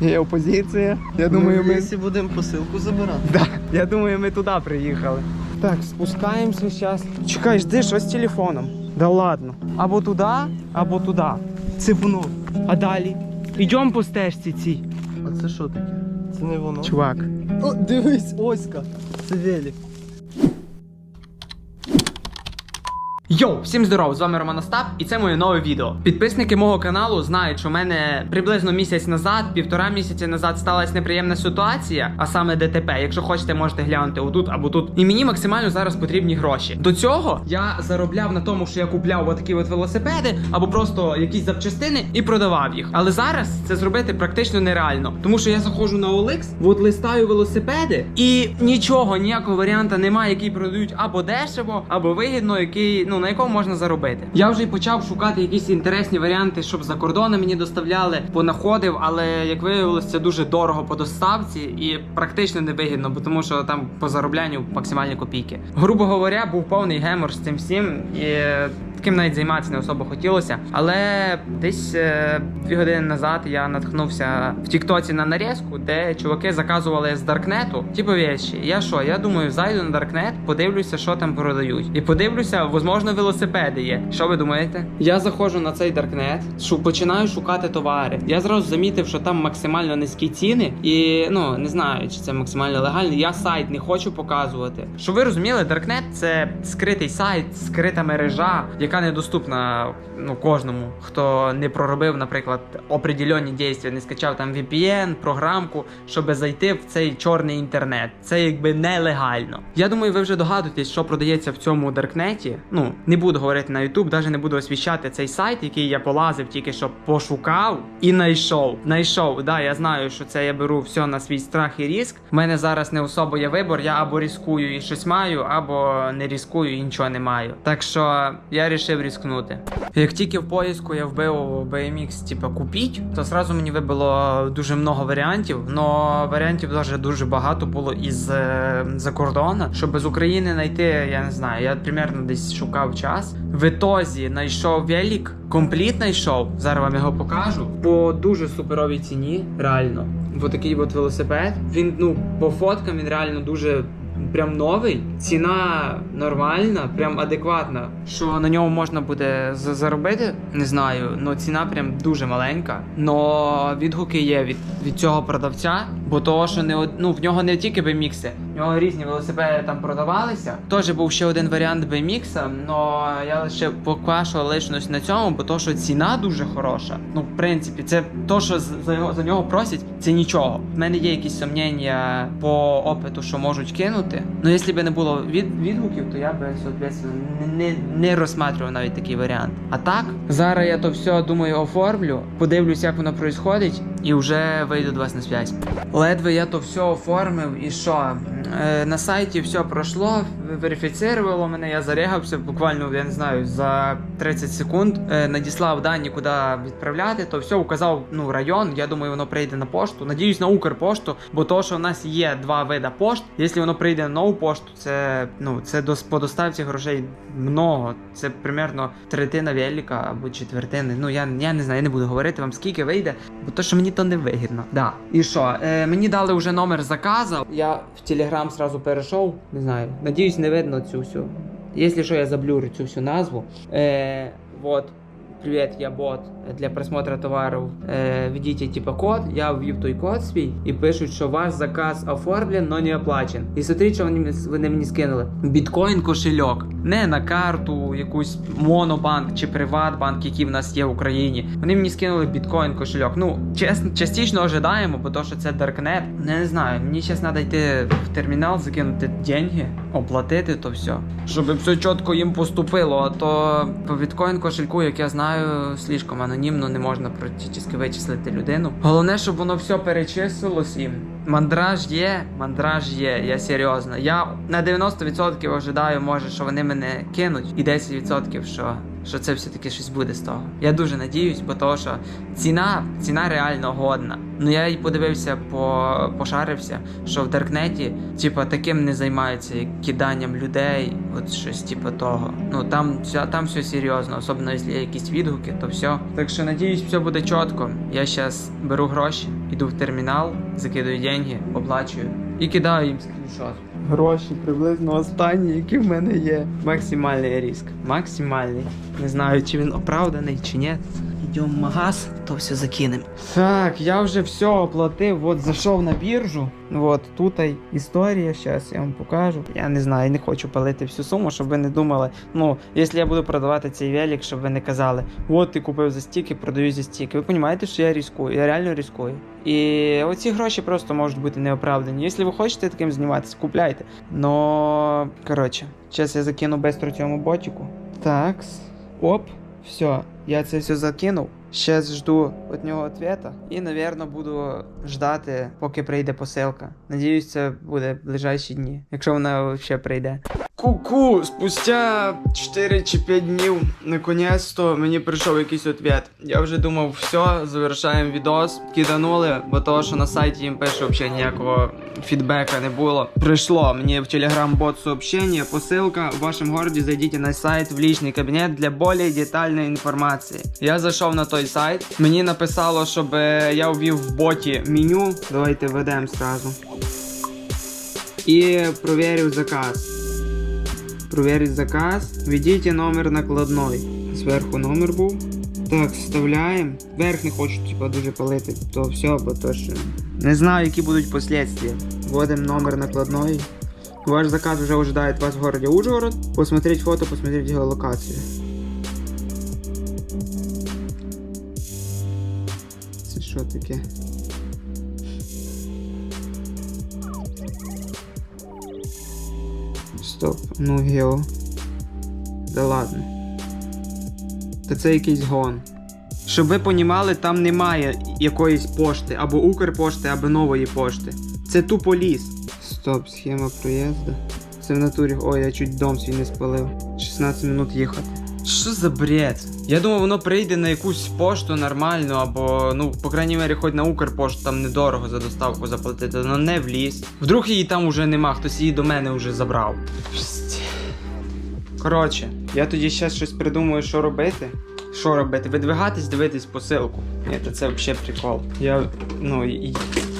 Є опозиція. Я думаю, ну, ми. якщо будемо посилку забирати. Да, я думаю, ми туди приїхали. Так, спускаємося зараз. Чекай, жди, що з телефоном. Да ладно. Або туди, або туди. Це воно. А далі? Йдемо по стежці цій. А це що таке? Це не воно. Чувак. О, дивись, Оська. Це велик. Йоу, всім здоров, з вами Роман Остап, і це моє нове відео. Підписники мого каналу знають, що в мене приблизно місяць назад, півтора місяця назад сталася неприємна ситуація, а саме ДТП. Якщо хочете, можете глянути отут або тут. І мені максимально зараз потрібні гроші. До цього я заробляв на тому, що я купляв отакі от велосипеди або просто якісь запчастини і продавав їх. Але зараз це зробити практично нереально, тому що я заходжу на OLX, от листаю велосипеди, і нічого, ніякого варіанта немає, який продають або дешево, або вигідно, який ну на якому можна заробити. Я вже й почав шукати якісь інтересні варіанти, щоб за кордони мені доставляли, понаходив, але як виявилось, це дуже дорого по доставці і практично невигідно, бо тому що там по зароблянню максимальні копійки. Грубо говоря, був повний гемор з цим всім і. Таким навіть займатися не особо хотілося. Але десь е, дві години назад я наткнувся в Тіктоці на нарізку, де чуваки заказували з Даркнету, типу вещі. Я що? Я думаю, зайду на Даркнет, подивлюся, що там продають. І подивлюся, можливо, велосипеди є. Що ви думаєте? Я заходжу на цей Даркнет, шу, починаю шукати товари. Я зразу замітив, що там максимально низькі ціни, і ну не знаю, чи це максимально легально. Я сайт не хочу показувати. Щоб ви розуміли, Даркнет це скритий сайт, скрита мережа, яка недоступна ну кожному, хто не проробив, наприклад, определенні дійства, не скачав там VPN, програмку, щоб зайти в цей чорний інтернет. Це якби нелегально. Я думаю, ви вже догадуєтесь, що продається в цьому Даркнеті. Ну не буду говорити на YouTube, навіть не буду освіщати цей сайт, який я полазив, тільки що пошукав і знайшов. Найшов. Да, я знаю, що це я беру все на свій страх і ріск. У мене зараз не особо є вибор. Я або різкую і щось маю, або не різкую і нічого не маю. Так що я рішив різкнути. Як тільки в поїзку я вбив BMX, типа купіть, то сразу мені вибило дуже много варіантів. Но варіантів дуже дуже багато було із е, за кордону. Щоб з України знайти, я не знаю. Я примерно десь шукав час. В ітозі знайшов велик, компліт знайшов. Зараз вам його покажу. По дуже суперовій ціні, реально. Бо такий от велосипед. Він ну по фоткам він реально дуже прям новий, ціна нормальна, прям адекватна. Що на ньому можна буде заробити, не знаю. але ціна прям дуже маленька. Но відгуки є від, від цього продавця, бо того, що не од- ну, в нього не тільки BMX, в нього різні велосипеди там продавалися. Теж був ще один варіант BMX, але я лише поквашу лишнусь на цьому, бо то, що ціна дуже хороша. Ну, в принципі, це то, що за, його- за нього просять, це нічого. В мене є якісь сумніння по опиту, що можуть кинути. Ну, якщо б не було від, відгуків, то я би, соответственно, не, не розсматривав навіть такий варіант. А так, зараз я то все думаю оформлю, подивлюсь, як воно відбувається, і вже вийду до вас на зв'язь. Ледве я то все оформив, і що? Е, на сайті все пройшло, верифіцировало мене, я зарегався буквально, я не знаю, за 30 секунд. Е, надіслав дані, куди відправляти, то все указав ну, район. Я думаю, воно прийде на пошту. Надіюсь, на Укрпошту, бо то, що в нас є два вида пошт. Якщо воно прийде на нову пошту, це ну це до по доставці грошей много. Це примерно третина велика або четвертина. Ну я, я не знаю, я не буду говорити вам скільки вийде, бо то, що мені то не вигідно. Да. І що? Е, мені дали вже номер заказу. Я в Телеграм сразу перейшов. Не знаю. Надіюсь, не видно цю всю. Якщо що, я заблюрю цю всю назву. Е, вот. Привет, я бот для просмотра товарів. Е, введите типа код, я ввів той код свій і пишуть, що ваш заказ оформлен, но не оплачен. І смотрите, що вони, мені- скинули. Біткоін кошельок. Не на карту, якусь монобанк чи приватбанк, який в нас є в Україні. Вони мені скинули біткоін кошельок. Ну, чесно, частично ожидаємо, бо то, що це Даркнет. Не, не знаю, мені зараз треба йти в термінал, закинути деньги, оплатити то все. Щоб все чітко їм поступило, а то по біткоін кошельку, як я знаю, слишком анонімно не можна практично вичислити людину. Головне, щоб воно все перечислилось і Мандраж є, мандраж є, я серйозно. Я на 90% ожидаю, може, що вони мене кинуть, і 10% що що це все-таки щось буде з того. Я дуже надіюсь, бо того, що ціна, ціна реально годна. Ну я й подивився, по, пошарився, що в Даркнеті, типа, таким не займаються, як киданням людей, от щось типу того. Ну там, там все серйозно, особливо якщо є якісь відгуки, то все. Так що надіюсь, все буде чітко. Я зараз беру гроші, іду в термінал, закидую деньги, оплачую і кидаю їм скріншот. Гроші приблизно останні, які в мене є. Максимальний риск. Максимальний. Не знаю, чи він оправданий, чи ні. Йдемо в магаз, то все закинемо. Так, я вже все оплатив. От зайшов на біржу. От тут історія. Зараз я вам покажу. Я не знаю, не хочу палити всю суму, щоб ви не думали. Ну, якщо я буду продавати цей велик, щоб ви не казали, от ти купив за стільки, продаю за стільки. Ви розумієте, що я ризикую, я реально ризикую. І оці гроші просто можуть бути неоправдані. Якщо ви хочете таким зніматися, купляйте. Но, коротше, зараз я закину бистро цьому ботику. Такс. Оп, все, я це все закинув. Ще жду від нього ответа. І, напевно, буду ждати, поки прийде посилка. Надіюсь, це буде в ближайші дні, якщо вона взагалі прийде. Ку-ку, спустя 4 чи 5 днів, наконець-то мені прийшов якийсь ответ. Я вже думав, все, завершаємо відос. Киданули, бо того, що на сайті їм пише взагалі ніякого фідбека не було. Прийшло мені в телеграм-бот сообщение, посилка в вашому городі зайдіть на сайт в лічний кабінет для більш детальної інформації. Я зайшов на той сайт. Мені написало, щоб е, я ввів в боті меню. Давайте введемо сразу. І провірив заказ. Проверить заказ. Введите номер накладной. Зверху номер був. Так, вставляємо. Верх не хочу, типа, дуже палити, то все, бо то що. Не знаю, які будуть последствия. Вводимо номер накладной. Ваш заказ уже ожидает вас в городе Ужгород. Посмотреть фото, посмотреть геолокацию. Це що таке? Стоп, ну гео. Да ладно. Та це якийсь гон. Щоб ви понімали, там немає якоїсь пошти, або Укрпошти, або нової пошти. Це тупо ліс. Стоп, схема проїзду. Це в натурі. Ой, я чуть дом свій не спалив. 16 минут їхати. Що за бред? Я думав, воно прийде на якусь пошту нормальну, або, ну, по крайній мері, хоч на Укрпошту там недорого за доставку заплатити, але не в ліс. Вдруг її там уже нема, хтось її до мене вже забрав. Коротше, я тоді ще щось придумаю, що робити. Що робити? Видвигатись, дивитись посилку. Ні, та це взагалі прикол. Я. ну і.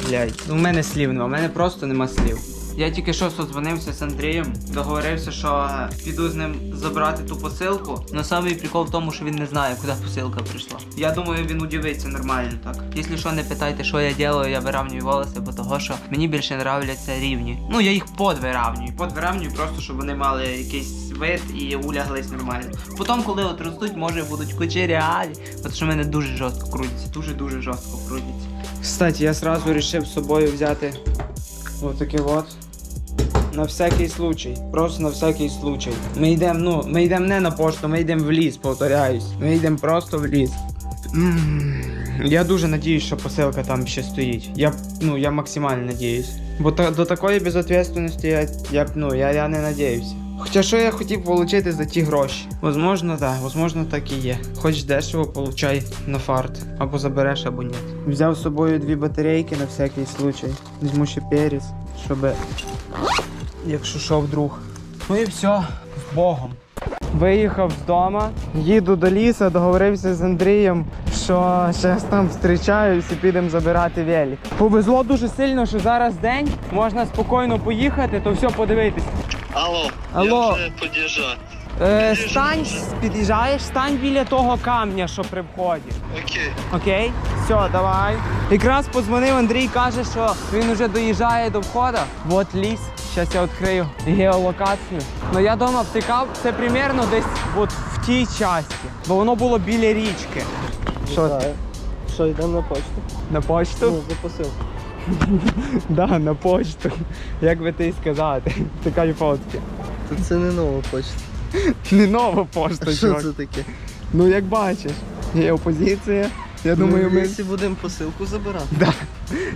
Блядь. Ну, в мене слів нема, в мене просто нема слів. Я тільки що созвонився з Андрієм, договорився, що е, піду з ним забрати ту посилку. Но самий прикол в тому, що він не знає, куди посилка прийшла. Я думаю, він удивиться нормально так. Якщо що, не питайте, що я роблю, я виравнюю волоси, бо того, що мені більше нравляться рівні. Ну, я їх подвиравнюю. Подвиравнюю просто, щоб вони мали якийсь вид і уляглись нормально. Потім, коли от ростуть, може будуть кучеряві, тому що мене дуже жорстко крутяться, дуже-дуже жорстко крутяться. Кстати, я сразу вирішив з собою взяти вот таке вот. На всякий случай. Просто на всякий случай. Ми йдемо, ну, ми йдемо не на пошту, ми йдемо в ліс, повторяюсь. Ми йдемо просто в ліс. Я дуже надіюсь, що посилка там ще стоїть. Я, ну, я максимально надіюсь. Бо та, до такої безответственності я, я, ну, я, я не надіюся. Хоча що я хотів отримати за ті гроші? Возможно, так, возможно, так і є. Хоч дешево получай на фарт. Або забереш, або ні. Взяв з собою дві батарейки на всякий случай. Візьму ще перець, щоб якщо що вдруг. Ну і все, з Богом. Виїхав з дому, їду до лісу, договорився з Андрієм, що зараз там зустрічаюсь і підемо забирати велик. Повезло дуже сильно, що зараз день, можна спокійно поїхати, то все подивитись. Алло, Алло. я вже під'їжджаю. Е, стань, під'їжджаєш, стань біля того камня, що при вході. Окей. Окей, все, давай. Якраз подзвонив Андрій, каже, що він вже доїжджає до входу. Вот ліс. Зараз я відкрию геолокацію. Ну я дома втикав, це примерно десь от в тій часті, бо воно було біля річки. Що. Що, йдемо на почту? На почту? Ну, за посилку. Да, на почту. Як би ти сказати. Така фотки. Та це не нова почта. Не нова пошта, Що чувак. це таке? Ну як бачиш, є опозиція. Я думаю, ми. Якщо будемо посилку забирати. Да.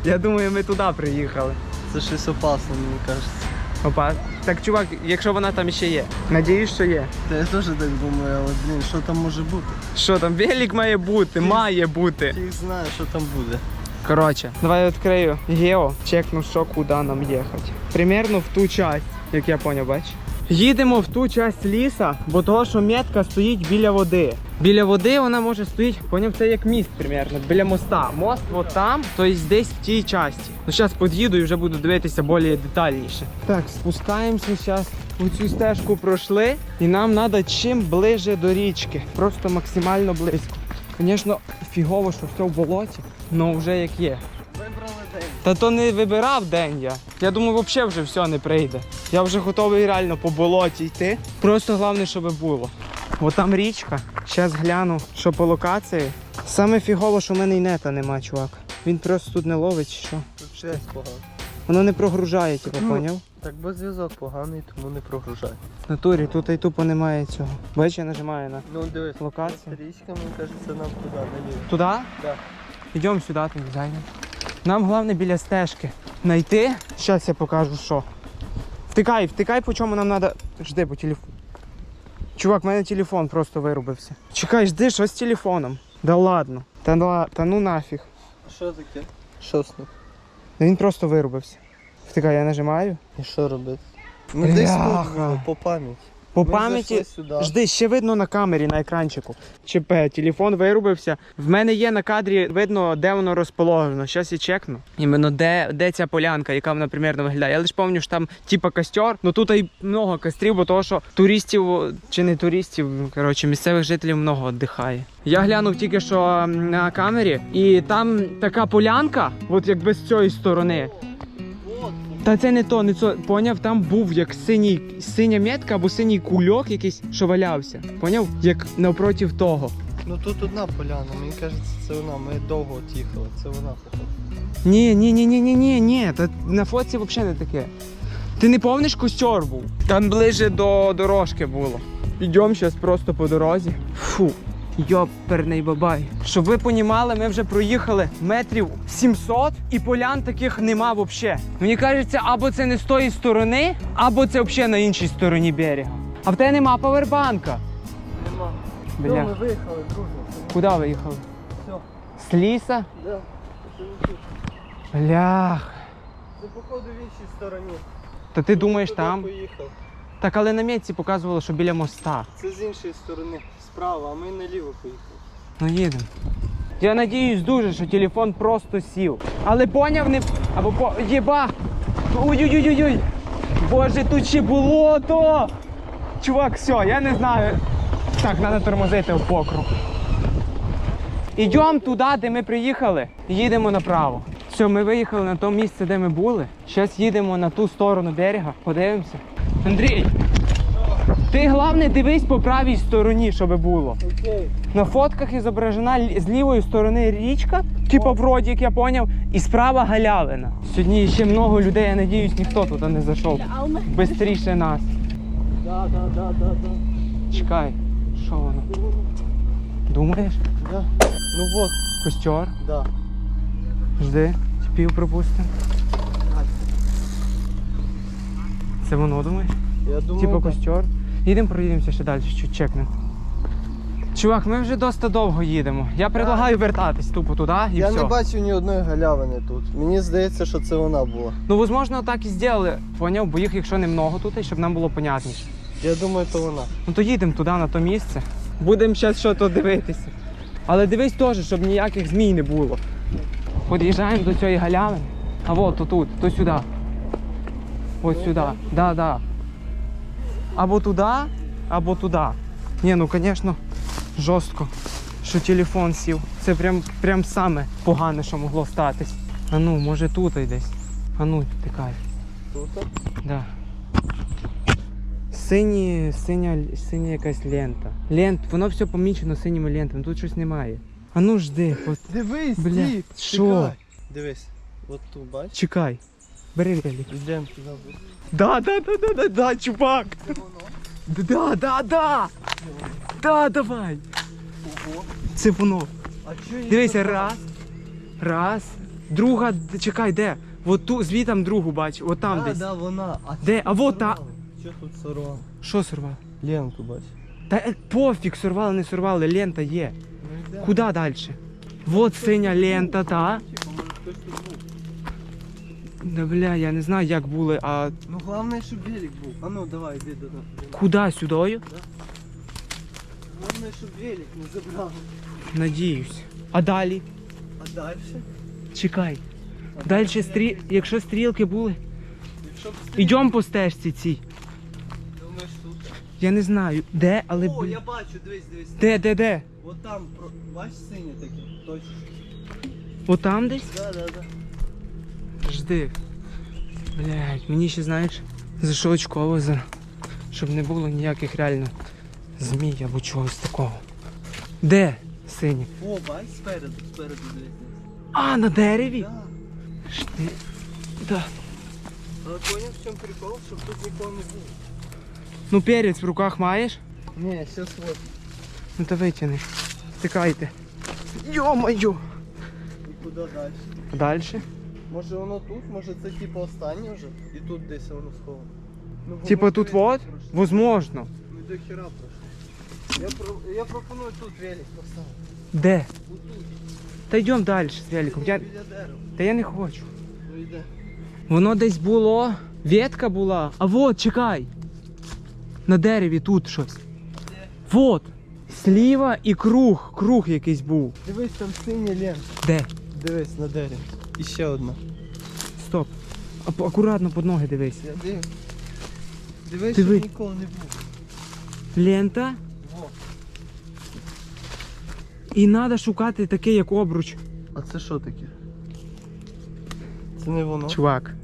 Я думаю, ми туди приїхали. Це щось опасне, мені кажеться. Опа. Так, чувак, якщо вона там ще є. Надіюсь, що є. Та я теж так думаю, але блін, що там може бути? Що там, велик має бути, має бути. Фіг знає, що там буде. Коротше, давай я відкрию гео, чекну, що куди нам їхати. Примерно в ту часть, як я поняв, бач. Їдемо в ту часть ліса, бо того, що метка стоїть біля води. Біля води вона може стоїть, поняв, це як міст примерно, біля моста. Мост от там, тобто десь в тій часті. Ну зараз під'їду і вже буду дивитися більш детальніше. Так, спускаємося зараз. Оцю стежку пройшли, і нам треба чим ближе до річки. Просто максимально близько. Звісно, фігово, що все в болоті, але вже як є. Вибрали день. Та то не вибирав день я. Я думаю, взагалі вже все не прийде. Я вже готовий реально по болоті йти. Просто головне, щоб було. Бо там річка. Зараз гляну, що по локації. Саме фігово, що в мене і нета нема, чувак. Він просто тут не ловить чи що. Щось погано. Воно не прогружає, типу, Ну. поняв? Так бо зв'язок поганий, тому не прогружай. В натурі тут і тупо немає цього. Бачиш, я нажимаю на Ну дивись, локацію. річка, мені кажеться, нам туди, наліво. Туди? Да. Йдемо сюди, тоді зайдемо. Нам головне біля стежки знайти. Зараз я покажу, що. Втикай, втикай, по чому нам треба. Жди по телефону. Чувак, в мене телефон просто вирубився. Чекай, жди, що з телефоном? Да ладно. Та, ла- та ну нафіг. А що таке? Що з ним? Да він просто вирубився. Втикай, я нажимаю. І що робити? Ми десь по пам'яті. По Ми пам'яті. зайшли сюди. Жди, ще видно на камері, на екранчику. ЧП, телефон вирубився. В мене є на кадрі, видно, де воно розположено. Щас я чекну. Іменно де, де ця полянка, яка вона примерно виглядає. Я лише пам'ятаю, що там типа костер, ну тут і много кострів, бо того, що туристів чи не туристів, коротше, місцевих жителів много віддихає. Я глянув тільки що на камері, і там така полянка, от якби з цієї сторони. Та це не то, не то. Поняв, там був як синій, синя метка або синій кульок якийсь, що валявся. Поняв? Як навпроти того. Ну тут одна поляна, мені кажеться, це вона. Ми довго от їхали, це вона походу. Ні, ні, ні, ні, ні, ні, ні. Та на фоці взагалі не таке. Ти не помниш костер був? Там ближе до дорожки було. Йдемо зараз просто по дорозі. Фу. Йоперний бабай. Щоб ви понімали, ми вже проїхали метрів 700 і полян таких нема взагалі. Мені кажеться, або це не з тої сторони, або це взагалі на іншій стороні берега. А в тебе нема павербанка. Нема. Бля. Ми виїхали, друже. Куди виїхали? Все. З ліса? Да. Блях. Це походу в іншій стороні. Та ти думаєш там? поїхав. Так, але на мітці показувало, що біля моста. Це з іншої сторони, справа, а ми наліво поїхали. Ну їдемо. Я надіюсь дуже, що телефон просто сів. Але поняв не. Або по. Єба! Ой-ой-ой-ой! Боже, тут ще болото! Чувак, все, я не знаю. Так, треба тормозити в покруг. Ідемо туди, де ми приїхали, їдемо направо. Все, ми виїхали на те місце, де ми були. Зараз їдемо на ту сторону берега, подивимося. Андрій, ти головне дивись по правій стороні, щоб було. Окей. На фотках зображена лі- з лівої сторони річка, типу вроді, як я поняв, і справа галявина. Сьогодні ще много людей, я надіюсь, ніхто туди не зайшов. Бистріше нас. Да, да, да, да, да. Чекай, що воно? Думаєш? Да. Ну вот, Костер? да. Жди, спів пропустимо. Це воно думаєш? Я думаю, Типу костер. Їдемо, проїдемося ще далі, чуть чекнемо. Чувак, ми вже досить довго їдемо. Я предлагаю вертатись тупо туди і Я все. не бачу ні одної галявини тут. Мені здається, що це вона була. Ну, возможно, так і зробили. Поняв, бо їх, якщо немного тут, і щоб нам було понятніше. Я думаю, то вона. Ну то їдемо туди, на то місце. Будемо зараз щось дивитися. Але дивись теж, щоб ніяких змій не було. Під'їжджаємо до цієї галявини. А от то тут, то сюди. Ось сюди. Да, да. Або туди, або туди. Ні, ну звісно, жорстко, що телефон сів. Це прям, прям саме погане, що могло статись. А ну, може тут десь. А ну, тикай. Тут? Да. Сині, синя, синя якась лента. Лент, воно все помічено синіми лентами, тут щось немає. А ну жди, от, Дивись, Бля, що? Дивись, от тут бач. чекай. Бери. Йдемо туди. Да, да, да, да, да, да, чувак. Да, да, да. Да, давай. Це воно. Дивися, раз, раз, Друга, чекай, де? От ту, звітам другу бачу, от там а, десь. да, вона. А Де? А вот та-? Що тут сорвали? Що сорвав? Ленку бач. Та е, пофіг, сорвали, не сорвали, лента є. Куди далі? Вот синя лента, та. Да бля, я не знаю, як були, а Ну головне, щоб велик був. А ну давай, йди до нас. куди сюдою? Головне, щоб велик не забрали. Надіюсь. А далі? А далі? Чекай. Далі стрі... якщо стрілки були. Якщо б Ідемо по стежці цій. Думаєш тут? Я не знаю, де, але. О, бля- я бачу, дивись, дивись. Де, де, де? От там, про- бач синє таке, точно. Отам десь? Да, да, да. Жди. Блять, мені ще знаєш, за що очково за. Щоб не було ніяких реально змій або чогось такого. Де синє? О, бач, спереду, спереду дивись. А, на дереві? Да. Жди. Да. Але поняв, в чому прикол, щоб тут нікого не було. Ну перець в руках маєш? Ні, зараз вот. Ну то витягни. Стикайте. Йо-моє! І куди далі? Далі? Може воно тут, може це типу останнє вже? І тут десь воно сховано. Ну, бо Типа тут вот? Возможно. Ми до хера пройшли. Я, про... я пропоную тут велик поставити. Де? Отут. Та йдемо далі з великом. Я... Біля дерева. Та я не хочу. Ну йде. Воно десь було. Ветка була. А вот, чекай. На дереві тут щось. Вот. Сліва і круг. Круг якийсь був. Дивись, там синя лента. Де? Дивись на дереві. І ще одна. Стоп. А, акуратно під ноги дивись. Я дивлюсь. Дивись, Диви. щоб нікого не було. Лента. Во. І треба шукати таке, як обруч. А це що таке? Це не воно? Чувак.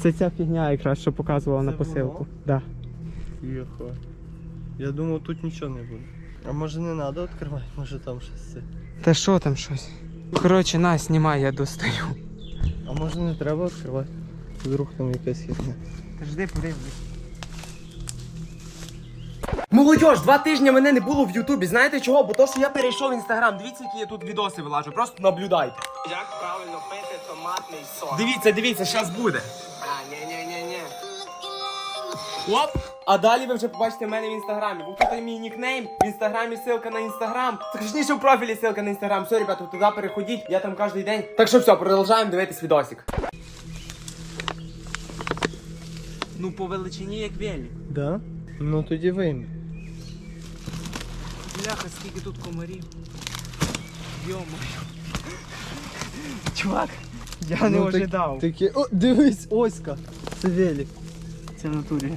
Це ця фігня якраз, що показувала на Це посилку. воно? Да. Йохо. Я думав, тут нічого не буде. А може не треба відкривати, може там щось це. Та що там щось? Коротше, на, знімай, я достаю. А може не треба відкривати? Вдруг там якась. Та жди, подивлюсь. Молодіж, два тижні мене не було в Ютубі. Знаєте чого? Бо то, що я перейшов в інстаграм. Дивіться, які я тут відоси вилажу. Просто наблюдайте. Як правильно пити томатний сок? Дивіться, дивіться, зараз буде. А, ні-ні-ні-ні. Оп! А далі ви вже побачите мене в інстаграмі. Бо тут мій нікнейм, в інстаграмі ссылка на інстаграм. Точніше в профілі ссылка на інстаграм. Все, ребята, туди переходіть, я там кожен день. Так що все, продовжаємо дивитись відосик. Ну, по величині як велик. Да? Ну тоді вийми. Бляха, скільки тут комарів. Йо-моє. Чувак, я не Ну, так- ожидав. Такі... О, дивись, Оська. Це велик. Це в натурі.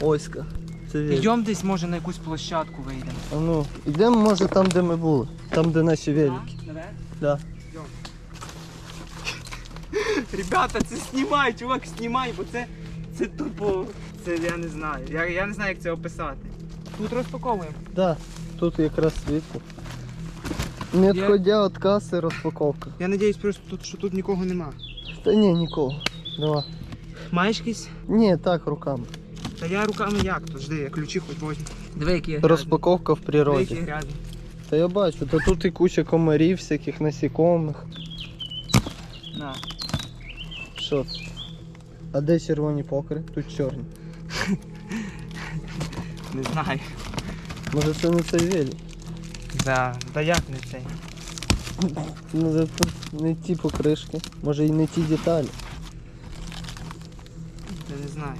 Оська. Це. Йдемо десь, може, на якусь площадку вийдемо. А ну, йдемо може там, де ми були. Там, де наші велики. Да. Ребята, це знімай, чувак, знімай, бо це, це тупо. Це я не знаю. Я, я не знаю, як це описати. Тут розпаковуємо. Да. Тут якраз світло. Не відходя від каси, розпаковка. Я надіюсь, просто тут, що тут нікого нема. Та ні, нікого. Давай. Маєш якийсь? Ні, так, руками. Та я руками як тут? Жди, я ключі хоч возьму. Диви, які грязні. Розпаковка в Диви, які природі. грязні. Та я бачу, та тут і куча комарів, всяких насікомих. На. Що? це? А де червоні покри? Тут чорні. Не знаю. Може це не цей велик? Да, да як не цей? Ну це тут не ті покришки, може і не ті деталі. Я не знаю.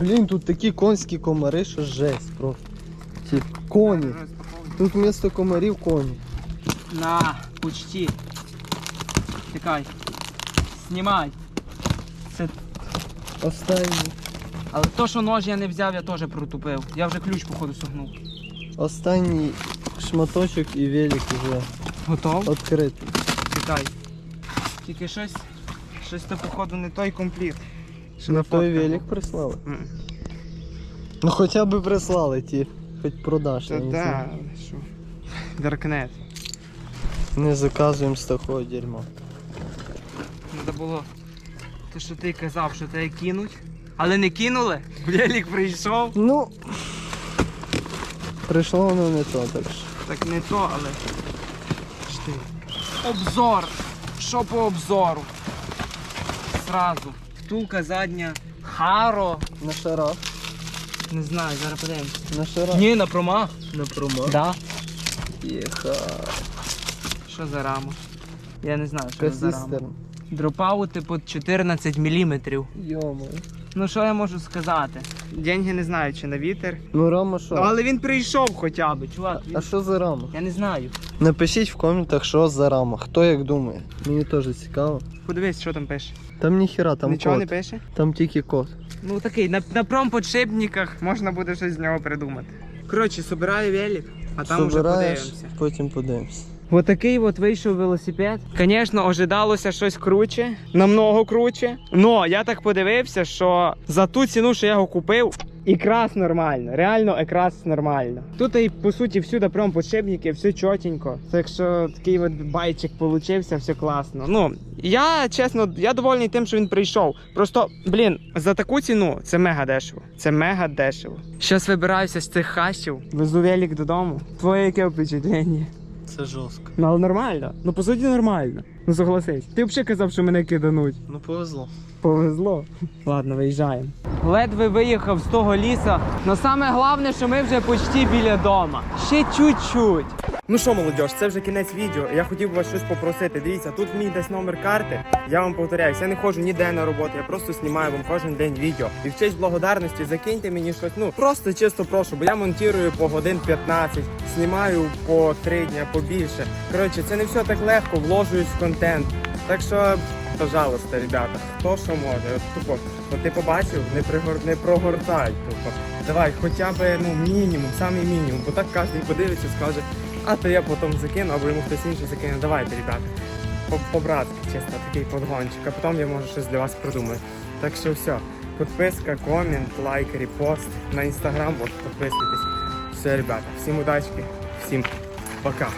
Блін, тут такі конські комари, що жесть просто. Ті коні. Тут вмісто комарів коні. На, почти. Чекай. Знімай. Це... Останній. Але то, що нож я не взяв, я теж протупив. Я вже ключ, походу, согнув. Останній шматочок і велик вже Готов? відкритий. Чекай. Тільки щось. Щось то, походу, не той комплект. Що На той велик прислали. М. Ну хоча б прислали ті. Хоч продаш. Та я не да, знаю. але що. Даркнет. Не заказуємо з такого дерьма. Треба було. Те, що ти казав, що тебе кинуть. Але не кинули. Велик прийшов. Ну. Прийшло воно не то, так що. Так не то, але. Жди. Обзор що по обзору? Сразу. Втулка задня. Харо. На шарах. Не знаю, зараз подивимося. На шарах. Ні, на промах. На промо. Да. Єха. Що за рама? Я не знаю, що за рама. Дропаути по 14 мм. Йомо. Ну що я можу сказати? Деньги не знаю, чи на вітер. Ну рама що? Але він прийшов хоча б, чувак. А що за рама? Я не знаю. Напишіть в коментах, що за рама. Хто як думає. Мені теж цікаво. Подивись, що там пише. Там ніхіра, там Нічого код. не пише? Там тільки код. Ну такий, на, на промподшипниках можна буде щось з нього придумати. Коротше, собираю велик, а там вже Собираєш, подивимося. потім подивимося. Ось такий от вийшов велосипед. Звісно, ожидалося щось круче, намного круче. Но я так подивився, що за ту ціну, що я його купив, ікрас нормально. Реально якраз нормально. Тут і по суті всюди прям подшипники, все чотенько. Так що такий от байчик получився, все класно. Ну, я чесно, я довольний тим, що він прийшов. Просто, блін, за таку ціну це мега дешево. Це мега дешево. Щас вибираюся з цих хащів, везу велик додому. Твоє яке впечатлення? Це жорстко. Ну, але нормально. Ну, по суті, нормально. Ну согласись. Ти взагалі казав, що мене кидануть. Ну повезло. Повезло. Ладно, виїжджаємо. Ледве виїхав з того ліса. Но саме головне, що ми вже почти біля дома. Ще чуть-чуть. Ну що, молодь, це вже кінець відео. Я хотів би вас щось попросити. Дивіться, тут мій десь номер карти. Я вам повторяюсь, я не ходжу ніде на роботу, я просто знімаю вам кожен день відео. І в честь благодарності закиньте мені щось. Ну просто чисто прошу, бо я монтую по годин 15, знімаю по 3 дні, побільше. Коротше, це не все так легко, вложуюсь в контент. Так що, пожалуйста, ребята, хто що може, тупо, от ти побачив, не пригор... не прогортай. Тупо. Давай, хоча б ну мінімум, самий мінімум, бо так кожен подивиться, скаже, а то я потім закину, або йому хтось інший закине. Давайте, ребята. По- По-братськи, чесно, такий подгончик, а потім я може щось для вас придумаю. Так що все, підписка, комент, лайк, репост на інстаграм, от підписуйтесь. Все, ребята, всім удачки, всім пока.